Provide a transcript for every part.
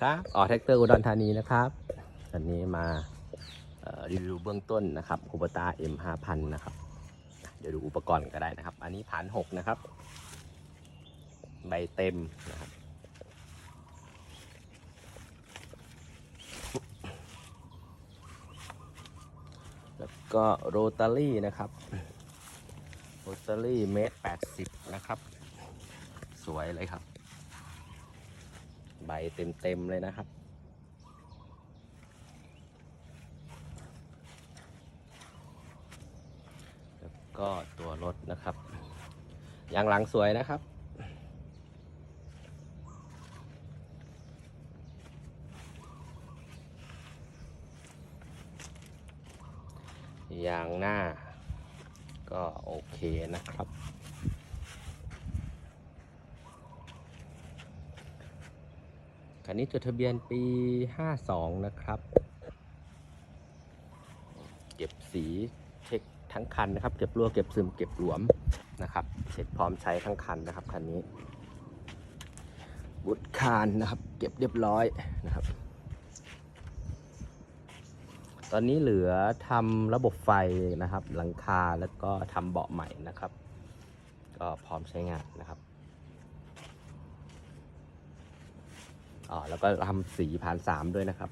ครับออแท็กเตอร์อุดรธานีนะครับวันนี้มารีวิวเบื้องต้นนะครับคูปต้า M 5 0 0 0นะครับ เดี๋ยวดูอุปกรณ์ก็ได้นะครับ อันนี้ฐาน6นะครับ ใบเต็มนะครับ แล้วก็โรตารี่นะครับ โรตารี่เมตรแปดสิบนะครับ สวยเลยครับ ใบเต็มๆเลยนะครับ แล้วก็ตัวรถนะครับยางหลังสวยนะครับ ยางหน้าก็โอเคนะครับ คันนี้จดทะเบียนปี 52 นะครับ เก็บสีเช็คทั้งคันนะครับ เก็บรั่วเก็บซึมเก็บหลวมนะครับเสร็จพร้อมใช้ทั้งคันนะครับคันนี้ บุตรคานนะครับ เก็บเรียบร้อยนะครับ ตอนนี้เหลือทำระบบไฟนะครับ หลังคาแล้วก็ทำเบาะใหม่นะครับ ก็พร้อมใช้งานนะครับ อ๋อแล้วก็ทำสีผ่านสามด้วยนะครับ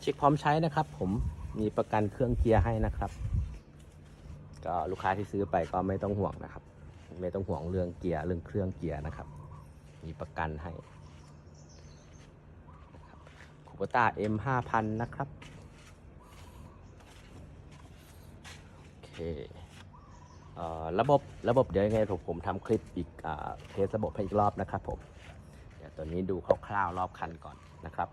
เช็คพร้อมใช้นะครับผมมีประกันเครื่องเกียร์ให้นะครับ ก็ลูกค้าที่ซื้อไปก็ไม่ต้องห่วงนะครับ ไม่ต้องห่วงเรื่องเกียร์เรื่องเครื่องเกียร์นะครับ มีประกันให้คูปต้า M 5 0 0 0 นะครับ โอ เคเออระบบระบบเดี๋ยวยังไงผมผมทำคลิปอีกอเทสระบบให้อีกรอบนะครับผมเดี๋ยวตัวนี้ดูคร่าวๆรอบคันก่อนนะครับ